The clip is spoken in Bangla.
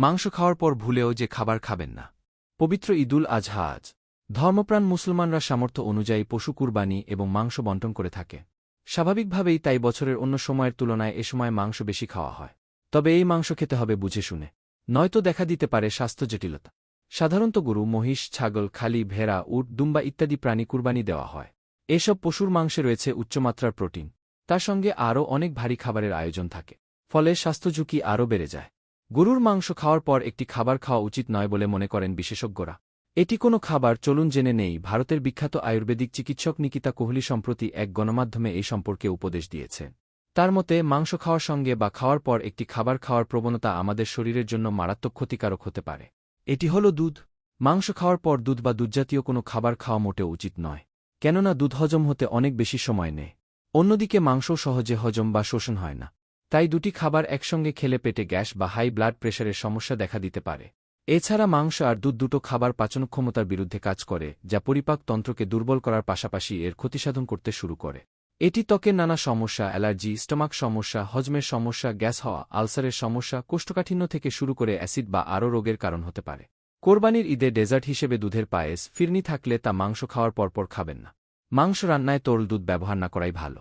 মাংস খাওয়ার পর ভুলেও যে খাবার খাবেন না। পবিত্র ঈদুল আজহা আজ। ধর্মপ্রাণ মুসলমানরা সামর্থ্য অনুযায়ী পশু কুরবানি এবং মাংস বন্টন করে থাকে। স্বাভাবিকভাবেই তাই বছরের অন্য সময়ের তুলনায় এ সময় মাংস বেশি খাওয়া হয়। তবে এই মাংস খেতে হবে বুঝে শুনে। নয়তো দেখা দিতে পারে স্বাস্থ্য জটিলতা। সাধারণত গরু, মহিষ, ছাগল, খালি, ভেড়া, উট, দুম্বা ইত্যাদি প্রাণী কুরবানি দেওয়া হয়। এসব পশুর মাংসে রয়েছে উচ্চমাত্রার প্রোটিন। তার সঙ্গে আরও অনেক ভারী খাবারের আয়োজন থাকে। ফলে স্বাস্থ্য ঝুঁকি আরও বেড়ে যায়। গরুর মাংস খাওয়ার পর একটি খাবার খাওয়া উচিত নয় বলে মনে করেন বিশেষজ্ঞরা। এটি কোনো খাবার, চলুন জেনে নেই, ভারতের বিখ্যাত আয়ুর্বেদিক চিকিৎসক নিকিতা কোহলি সম্প্রতি এক গণমাধ্যমে এই সম্পর্কে উপদেশ দিয়েছে। তার মতে, মাংস খাওয়ার সঙ্গে বা খাওয়ার পর একটি খাবার খাওয়ার প্রবণতা আমাদের শরীরের জন্য মারাত্মক ক্ষতিকারক হতে পারে। এটি হল দুধ। মাংস খাওয়ার পর দুধ বা দুধজাতীয় কোনো খাবার খাওয়া মোটেও উচিত নয়। কেননা দুধ হজম হতে অনেক বেশি সময় নেয়। অন্যদিকে মাংস সহজে হজম বা শোষণ হয় না। তাই দুটি খাবার একসঙ্গে খেলে পেটে গ্যাস বা হাই ব্লাড প্রেশারের সমস্যা দেখা দিতে পারে। এছাড়া মাংস আর দুধ দুটো খাবার পাচনক্ষমতার বিরুদ্ধে কাজ করে, যা পরিপাক তন্ত্রকে দুর্বল করার পাশাপাশি এর ক্ষতিসাধন করতে শুরু করে। এটি ত্বকের নানা সমস্যা, অ্যালার্জি, স্টমাক সমস্যা, হজমের সমস্যা, গ্যাস হওয়া, আলসারের সমস্যা, কোষ্ঠকাঠিন্য থেকে শুরু করে অ্যাসিড বা আরও রোগের কারণ হতে পারে। কোরবানির ঈদে ডেজার্ট হিসেবে দুধের পায়েস, ফিরনি থাকলে তা মাংস খাওয়ার পরপর খাবেন না। মাংস রান্নায় তরল দুধ ব্যবহার না করাই ভালো।